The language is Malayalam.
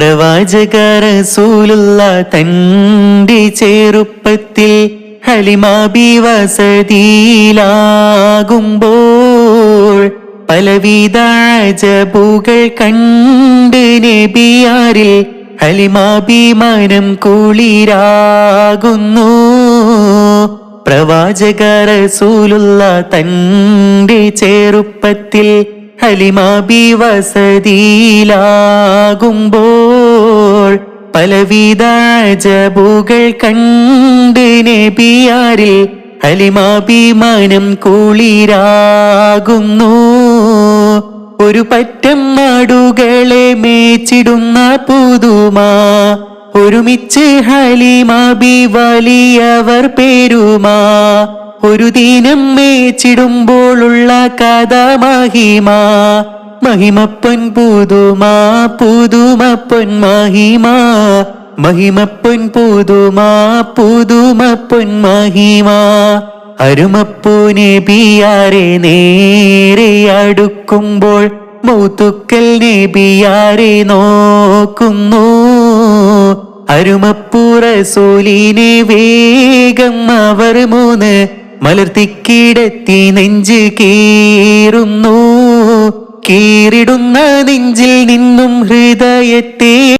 പ്രവാചക റസൂലുള്ള തന്റെ ചെറുപ്പത്തിൽ ഹലിമാബി വസതിയിലാകുമ്പോൾ പലവിധ അജബുകൾ കണ്ട് നബിയാരിൽ ഹലിമാബി മനം കുളിരാകുന്നു. പ്രവാചക റസൂലുള്ള തന്റെ ചെറുപ്പത്തിൽ ഹലിമാബി വസതിയിലാകുമ്പോൾ പലവിധ അജബുകൾ കണ്ട് നബിയാരിൽ ഹലിമാഭിമാനം കുളിരാകുന്നു. ഒരു പറ്റം നാടുകളെ മേച്ചിടുന്ന പുതുമാ ഒരുമിച്ച് ഹലിമാബി വലിയവർ പേരുമാ. ഒരു ദിനം മേച്ചിടുമ്പോഴുള്ള കഥ മഹിമ. മഹിമപ്പൊൻ പുതുമാ പുതുമപ്പൊൻ മഹിമ. മഹിമപ്പൊൻ പുതുമാ പുതുമപ്പൊൻ മഹിമ. അരുമപ്പൂനെ ബിയാരെ നേരെ അടുക്കുമ്പോൾ മൗത്തുക്കൽ നബിയാരെ നോക്കുന്നു. അരുമപ്പൂറസൂലിനെ വേഗം അവർ മൂന്ന് മലർത്തിക്കിടത്തി നെഞ്ച് കീറുന്നു. കീറിടുന്ന നെഞ്ചിൽ നിന്നും ഹൃദയത്തെ